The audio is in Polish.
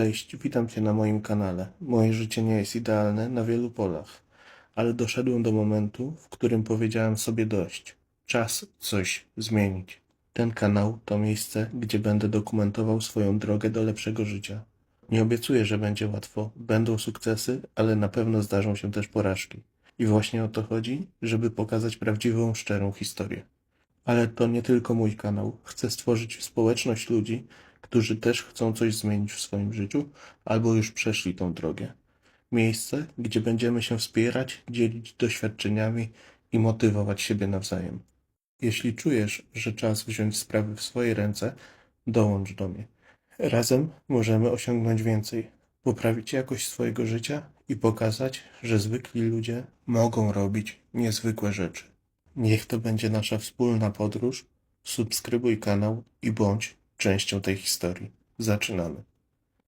Cześć, witam Cię na moim kanale. Moje życie nie jest idealne na wielu polach, ale doszedłem do momentu, w którym powiedziałem sobie dość. Czas coś zmienić. Ten kanał to miejsce, gdzie będę dokumentował swoją drogę do lepszego życia. Nie obiecuję, że będzie łatwo, będą sukcesy, ale na pewno zdarzą się też porażki. I właśnie o to chodzi, żeby pokazać prawdziwą, szczerą historię. Ale to nie tylko mój kanał. Chcę stworzyć społeczność ludzi, którzy też chcą coś zmienić w swoim życiu albo już przeszli tą drogę. Miejsce, gdzie będziemy się wspierać, dzielić doświadczeniami i motywować siebie nawzajem. Jeśli czujesz, że czas wziąć sprawy w swoje ręce, dołącz do mnie. Razem możemy osiągnąć więcej, poprawić jakość swojego życia i pokazać, że zwykli ludzie mogą robić niezwykłe rzeczy. Niech to będzie nasza wspólna podróż. Subskrybuj kanał i bądź częścią tej historii. Zaczynamy.